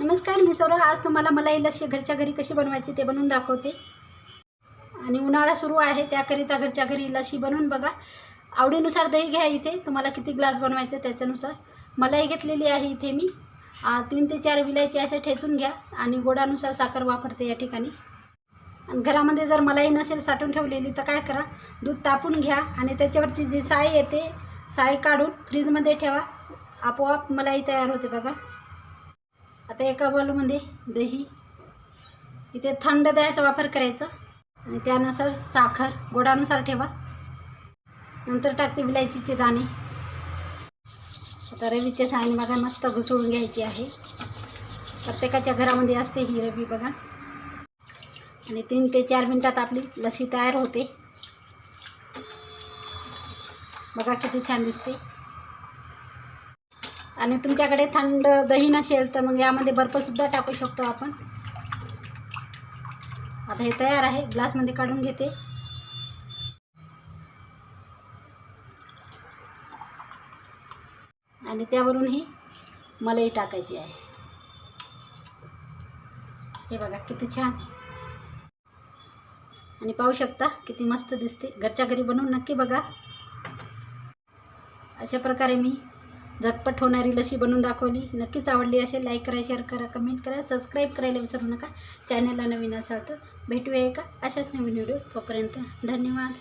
नमस्कार मी सौरभ आज तुम्हाला मलाई लस्सी घरच्या घरी कशी बनवायची ते बनवून दाखवते. आणि उन्हाळा सुरू आहे त्याकरिता घरच्या घरी लस्सी बनवून बघा. आवडीनुसार दही घ्या इथे. तुम्हाला किती ग्लास बनवायचं त्याच्यानुसार. मलाई घेतलेली आहे इथे मी. तीन ते चार विलायची असे ठेचून घ्या आणि गोडानुसार साखर वापरते या ठिकाणी. आणि घरामध्ये जर मलाई नसेल साठवून ठेवलेली तर काय करा दूध तापून घ्या आणि त्याच्यावरची जी साय येते साय काढून फ्रीजमध्ये ठेवा. आपोआप मलाई तयार होते बघा. आता एका बॉलमध्ये म्हणजे दही. इथे थंड दह्याचा वापर करायचा. आणि त्यानुसार साखर गोडानुसार ठेवा. नंतर टाकते विलायचीचे दाणे. आता रवीचे साईन बघा मस्त घुसळून घ्यायची आहे. प्रत्येकाच्या घरामध्ये असते ही रवी बघा. आणि तीन ते चार मिनटात आपली लसी तयार होते. बघा किती छान दिसते. आणि तुमच्याकडे थंड दही नसेल तर मग यामध्ये बर्फसुद्धा टाकू शकतो आपण. आता हे तयार आहे. ग्लासमध्ये काढून घेते. आणि त्यावरून ही मलाई टाकायची आहे. हे बघा किती छान. आणि पाहू शकता किती मस्त दिसते. घरच्या घरी बनवून नक्की बघा. अशा प्रकारे मी झटपट होणारी लशी बनवून दाखवली. नक्कीच आवडली असेल लाईक करा शेअर करा कमेंट करा सबस्क्राईब करायला विसरू नका. चॅनलला नवीन असाल तर भेटूया एका अशाच नवीन व्हिडिओ तोपर्यंत धन्यवाद.